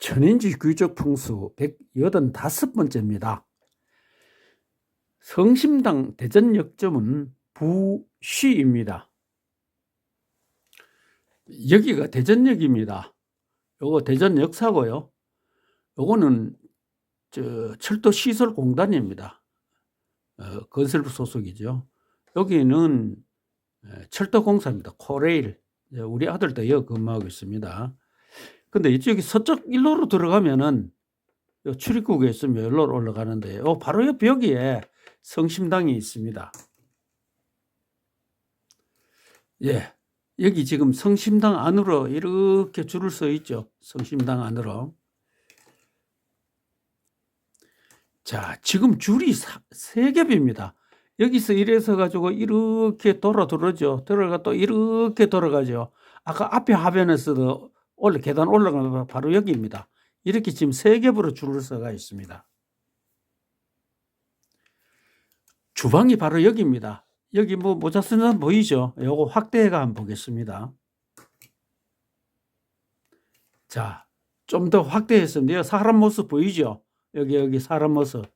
천인지 귀족 풍수 185번째입니다. 성심당 대전역점은 부시입니다. 여기가 대전역입니다. 요거 대전 역사고요. 요거는 저 철도 시설 공단입니다. 어, 건설 소속이죠. 여기는 에, 철도 공사입니다. 코레일. 우리 아들도 여기 근무하고 있습니다. 근데 이쪽이 서쪽 일로로 들어가면은 요 출입국에 있으면 일로로 올라가는데 요 바로 옆 여기에 성심당이 있습니다. 예. 여기 지금 성심당 안으로 이렇게 줄을 서 있죠. 성심당 안으로. 자, 지금 줄이 사- 세 겹입니다. 여기서 이래서 가지고 이렇게 돌아 들어오죠. 들어가 또 이렇게 돌아가죠. 아까 앞에 화면에서도 올라 계단 올라가면 바로 여기입니다. 이렇게 지금 세 겹으로 줄을 서가 있습니다. 주방이 바로 여기입니다. 여기 뭐 모자 쓰는 사람 보이죠? 요거 확대해가 한번 보겠습니다. 자, 좀 더 확대했습니다. 사람 모습 보이죠? 여기 여기 사람 모습.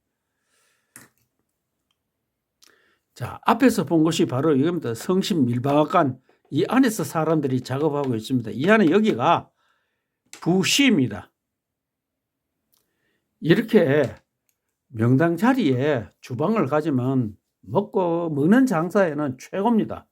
자, 앞에서 본 것이 바로 이겁니다. 성심 밀방앗간 이 안에서 사람들이 작업하고 있습니다. 이 안에 여기가 부시입니다. 이렇게 명당 자리에 주방을 가지면 먹고 먹는 장사에는 최고입니다.